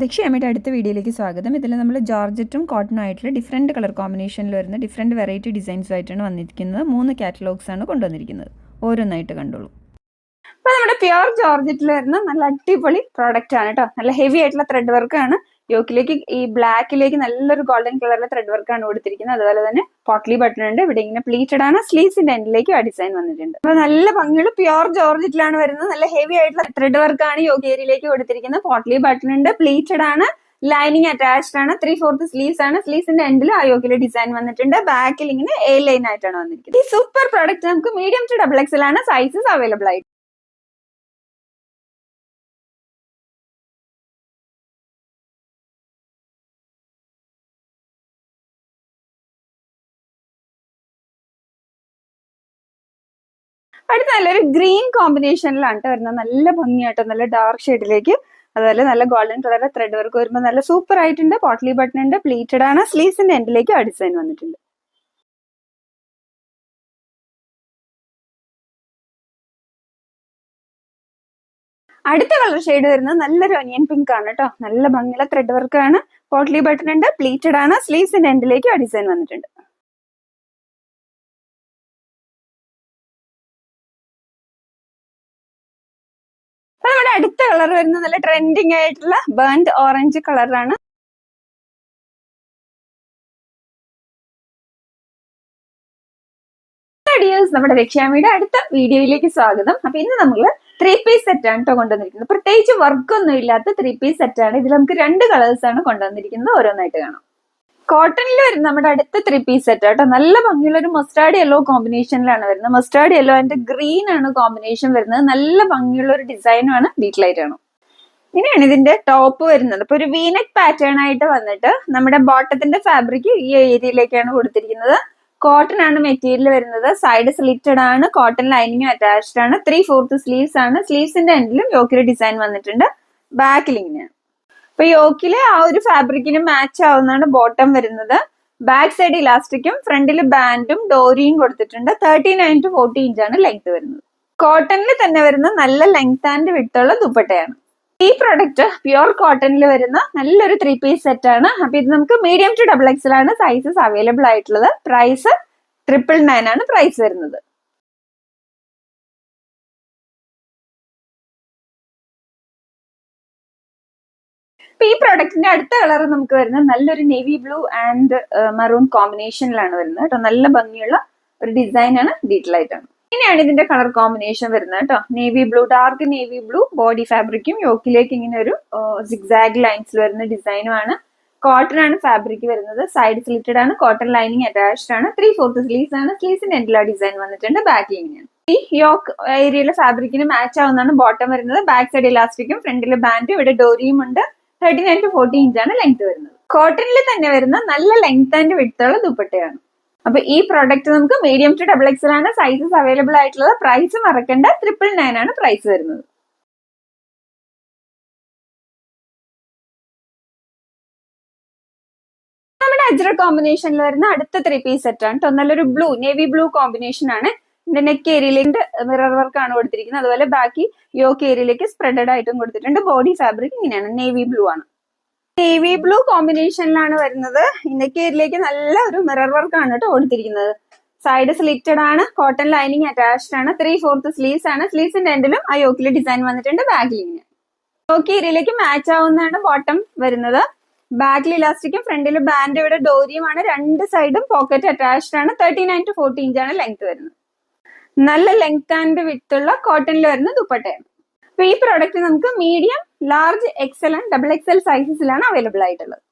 ദക്ഷിയമ്മയുടെ അടുത്ത വീഡിയോയിലേക്ക് സ്വാഗതം. ഇതിൽ നമ്മൾ ജോർജറ്റും കോട്ടണും ആയിട്ടുള്ള ഡിഫറെന്റ് കളർ കോമ്പിനേഷനിൽ വരുന്ന ഡിഫറെന്റ് വെറൈറ്റി ഡിസൈൻസും ആയിട്ടാണ് വന്നിരിക്കുന്നത്. മൂന്ന് കാറ്റലോഗ്സ് ആണ് കൊണ്ടുവന്നിരിക്കുന്നത്. ഓരോന്നായിട്ട് കണ്ടോളൂ. അപ്പൊ നമ്മുടെ പ്യുർ ജോർജറ്റിൽ വരുന്ന നല്ല അടിപൊളി പ്രോഡക്റ്റ് ആണ് കേട്ടോ നല്ല ഹെവി ആയിട്ടുള്ള ത്രെഡ് വർക്ക് ആണ്. യോക്കിലേക്ക് ഈ ബ്ലാക്കിലേക്ക് നല്ലൊരു ഗോൾഡൻ കളറിലെ ത്രെഡ് വർക്ക് ആണ് കൊടുത്തിരിക്കുന്നത്. അതുപോലെ തന്നെ പോട്ട്ലി ബട്ടൺ ഉണ്ട്. ഇവിടെ ഇങ്ങനെ പ്ലീറ്റഡ് ആണ്. സ്ലീവ്സിന്റെ എൻഡിലേക്ക് ആ ഡിസൈൻ വന്നിട്ടുണ്ട്. അപ്പൊ നല്ല ഭംഗിയുള്ള പ്യുർ ജോർജറ്റിലാണ് വരുന്നത്. നല്ല ഹെവി ആയിട്ടുള്ള ത്രെഡ് വർക്ക് ആണ് യോക്ക് ഏരിയയിലേക്ക് കൊടുത്തിരിക്കുന്നത്. പോട്ട്ലി ബട്ടൺ ഉണ്ട്. പ്ലീറ്റഡ് ആണ്. ലൈനിങ് അറ്റാച്ച്ഡ് ആണ്. ത്രീ ഫോർത്ത് സ്ലീവ്സ് ആണ്. സ്ലീവ്സിന്റെ എൻഡിൽ ആ യോഗയിലെ ഡിസൈൻ വന്നിട്ടുണ്ട്. ബാക്കിൽ ഇങ്ങനെ എ ലൈൻ ആയിട്ടാണ് വന്നിരിക്കുന്നത്. ഈ സൂപ്പർ പ്രോഡക്റ്റ് നമുക്ക് മീഡിയം ടു ഡബിൾ എക്സൽ ആണ് സൈസസ് അവൈലബിൾ ആയിട്ട് അടുത്ത നല്ലൊരു ഗ്രീൻ കോമ്പിനേഷനിലാണ് വരുന്നത്. നല്ല ഭംഗിയായിട്ട് നല്ല ഡാർക്ക് ഷെയ്ഡിലേക്ക് അതുപോലെ നല്ല ഗോൾഡൻ കളറിലെ ത്രെഡ് വർക്ക് വരുമ്പോൾ നല്ല സൂപ്പർ ആയിട്ടുണ്ട്. പോട്ട്ലി ബട്ടൺ ഉണ്ട് പ്ലീറ്റഡ് ആണ്. സ്ലീവ്സിന്റെ എൻഡിലേക്ക് ഡിസൈൻ വന്നിട്ടുണ്ട്. അടുത്ത കളർ ഷെയ്ഡ് വരുന്നത് നല്ലൊരു ഒനിയൻ പിങ്ക് ആണ് കേട്ടോ നല്ല ഭംഗിയുള്ള ത്രെഡ് വർക്ക് ആണ്. പോട്ട്ലി ബട്ടൺ ഉണ്ട് പ്ലീറ്റഡ് ആണ്. സ്ലീവ്സിന്റെ എൻഡിലേക്ക് ഡിസൈൻ വന്നിട്ടുണ്ട്. നമ്മുടെ അടുത്ത കളർ വരുന്നത് നല്ല ട്രെൻഡിങ് ആയിട്ടുള്ള ബേൺഡ് ഓറഞ്ച് കളറാണ് ഡിയേഴ്സ് നമ്മുടെ രക്ഷാമിയുടെ അടുത്ത വീഡിയോയിലേക്ക് സ്വാഗതം. അപ്പൊ ഇന്ന് നമ്മൾ ത്രീ പീസ് സെറ്റ് ആണ് കേട്ടോ കൊണ്ടുവന്നിരിക്കുന്നത്. പ്രത്യേകിച്ച് വർക്കൊന്നും ഇല്ലാത്ത ത്രീ പീസ് സെറ്റ് ആണ്. ഇതിൽ നമുക്ക് രണ്ട് കളേഴ്സ് ആണ് കൊണ്ടുവന്നിരിക്കുന്നത്. ഓരോന്നായിട്ട് കാണാം. കോട്ടണിൽ വരുന്ന നമ്മുടെ അടുത്ത ത്രീ പീസ് സെറ്റ് കേട്ടോ. നല്ല ഭംഗിയുള്ള ഒരു മസ്റ്റാർഡ് യെല്ലോ കോമ്പിനേഷനിലാണ് വരുന്നത്. മസ്റ്റാർഡ് യെല്ലോ ആൻഡ് ഗ്രീൻ ആണ് കോമ്പിനേഷൻ വരുന്നത്. നല്ല ഭംഗിയുള്ള ഒരു ഡിസൈനും ആണ് ഡീറ്റെയിലായിട്ട് ആണ് ഇങ്ങനെയാണ് ഇതിന്റെ ടോപ്പ് വരുന്നത്. അപ്പൊ ഒരു വീനക് പാറ്റേൺ ആയിട്ട് വന്നിട്ട് നമ്മുടെ ബോട്ടത്തിന്റെ ഫാബ്രിക് ഈ ഏരിയയിലേക്കാണ് കൊടുത്തിരിക്കുന്നത്. കോട്ടൺ ആണ് മെറ്റീരിയൽ വരുന്നത്. സൈഡ് സ്ലിറ്റഡ് ആണ്. കോട്ടൺ ലൈനിങ് അറ്റാച്ച്ഡ് ആണ്. ത്രീ ഫോർത്ത് സ്ലീവ്സ് ആണ്. സ്ലീവ്സിന്റെ എൻഡിലും യോക്കിലെ ഡിസൈൻ വന്നിട്ടുണ്ട്. ബാക്കിൽ ഇങ്ങനെയാണ്. ഇപ്പൊ യോക്കിൽ ആ ഒരു ഫാബ്രിക്കിന് മാച്ച് ആവുന്നതാണ് ബോട്ടം വരുന്നത്. ബാക്ക് സൈഡ് ഇലാസ്റ്റിക്കും ഫ്രണ്ടിൽ ബാൻഡും ഡോറിയും കൊടുത്തിട്ടുണ്ട്. തേർട്ടി നയൻ ടു ഫോർട്ടി ആണ് ലെങ്ത് വരുന്നത്. കോട്ടണിൽ തന്നെ വരുന്ന നല്ല ലെങ്ത് ആൻഡ് വിട്ടുള്ള ദുപ്പട്ടയാണ്. ഈ പ്രൊഡക്റ്റ് പ്യുർ കോട്ടണിൽ വരുന്ന നല്ലൊരു ത്രീ പീസ് സെറ്റ് ആണ്. അപ്പൊ ഇത് നമുക്ക് മീഡിയം ടു ഡബിൾ എക്സൽ ആണ് സൈസസ് അവൈലബിൾ ആയിട്ടുള്ളത്. പ്രൈസ് ട്രിപ്പിൾ നയൻ ആണ് പ്രൈസ് വരുന്നത്. ഇപ്പൊ ഈ പ്രൊഡക്റ്റിന്റെ അടുത്ത കളർ നമുക്ക് വരുന്നത് നല്ലൊരു നേവി ബ്ലൂ ആൻഡ് മറൂൺ കോമ്പിനേഷനിലാണ് വരുന്നത് കേട്ടോ. നല്ല ഭംഗിയുള്ള ഒരു ഡിസൈൻ ആണ് ഡീറ്റെയിൽ ആയിട്ടാണ് ഇങ്ങനെയാണ് ഇതിന്റെ കളർ കോമ്പിനേഷൻ വരുന്നത് കേട്ടോ. Navy blue dark navy blue body ഫാബ്രിക്കും യോക്കിലേക്ക് ഇങ്ങനെ ഒരു സിഗ്സാഗ് ലൈൻസിൽ വരുന്ന ഡിസൈനുമാണ് കോട്ടൺ ആണ്. ഫാബ്രിക് വരുന്നത്. സൈഡ് സ്ലിറ്റഡ് ആണ്. കോട്ടൺ ലൈനിങ് അറ്റാച്ച്ഡ് ആണ്. ത്രീ ഫോർത്ത് സ്ലീവ്സ് ആണ്. സ്ലീവ്സിന്റെ എൻഡിലാ ഡിസൈൻ വന്നിട്ടുണ്ട്. ബാക്കിൽ ഇങ്ങനെയാണ്. ഈ യോക്ക് ഏരിയയിലെ ഫാബ്രിക്കിന് മാച്ച് ആവുന്നതാണ് ബോട്ടം വരുന്നത്. ബാക്ക് സൈഡ് ഇലാസ്റ്റിക്കും ഫ്രണ്ടിലെ ബാൻഡും ഇവിടെ ഡോറിയും ഉണ്ട്. തേർട്ടി നയൻ ടു ഫോർട്ടി ആണ് ലെങ്ത് വരുന്നത്. കോട്ടണിൽ തന്നെ വരുന്ന നല്ല ലെങ്ത് ആൻഡ് വിട്ടുള്ള ദുപ്പട്ടയാണ്. അപ്പൊ ഈ പ്രോഡക്റ്റ് നമുക്ക് മീഡിയം ടു ഡബിൾ എക്സൽ ആണ് സൈസസ് അവൈലബിൾ ആയിട്ടുള്ളത്. പ്രൈസ് മറക്കേണ്ട. ട്രിപ്പിൾ നയൻ ആണ് പ്രൈസ് വരുന്നത്. നമ്മുടെ അജ്ര കോമ്പിനേഷനിൽ വരുന്ന അടുത്ത ത്രീ പീസ് സെറ്റ് ആണ് നല്ലൊരു ബ്ലൂ നേവി ബ്ലൂ കോമ്പിനേഷൻ ആണ്. നെക്ക് ഏരിയയിലേക്ക് മിറർ വർക്കാണ് കൊടുത്തിരിക്കുന്നത്. അതുപോലെ ബാക്കി യോക്ക് ഏരിയയിലേക്ക് സ്പ്രെഡഡ് ആയിട്ടും കൊടുത്തിട്ടുണ്ട്. ബോഡി ഫാബ്രിക് ഇങ്ങനെയാണ്. നേവി ബ്ലൂ ആണ്. നേവി ബ്ലൂ കോമ്പിനേഷനിലാണ് വരുന്നത്. നെക്ക് ഏരിയയിലേക്ക് നല്ല ഒരു മിറർ വർക്കാണ് കേട്ടോ കൊടുത്തിരിക്കുന്നത്. സൈഡ് സ്ലിറ്റഡ് ആണ്. കോട്ടൺ ലൈനിങ് അറ്റാച്ച്ഡ് ആണ്. ത്രീ ഫോർത്ത് സ്ലീവ്സ് ആണ് സ്ലീവ്സിന്റെ എൻഡിലും ആ യോക്കിൽ ഡിസൈൻ വന്നിട്ടുണ്ട് ബാക്കിൽ ഇങ്ങനെ. യോക്ക് ഏരിയയിലേക്ക് മാച്ച് ആവുന്നതാണ് ബോട്ടം വരുന്നത്. ബാക്കിൽ ഇലാസ്റ്റിക്കും ഫ്രണ്ടിൽ ബാൻഡ് ഇവിടെ ഡോരിയുമാണ് രണ്ട് സൈഡും പോക്കറ്റ് അറ്റാച്ച്ഡ് ആണ്. തേർട്ടി നയൻ ടു ഫോർട്ടി ഇഞ്ചാണ് ലെങ്ത് വരുന്നത്. നല്ല ലെങ്ത് ആൻഡ് വിത്ത് ഉള്ള കോട്ടണിൽ വരുന്ന ദുപ്പട്ടയാണ് അപ്പൊ ഈ പ്രോഡക്റ്റ് നമുക്ക് medium large XL and double XL സൈസസിലാണ് available ആയിട്ടുള്ളത്.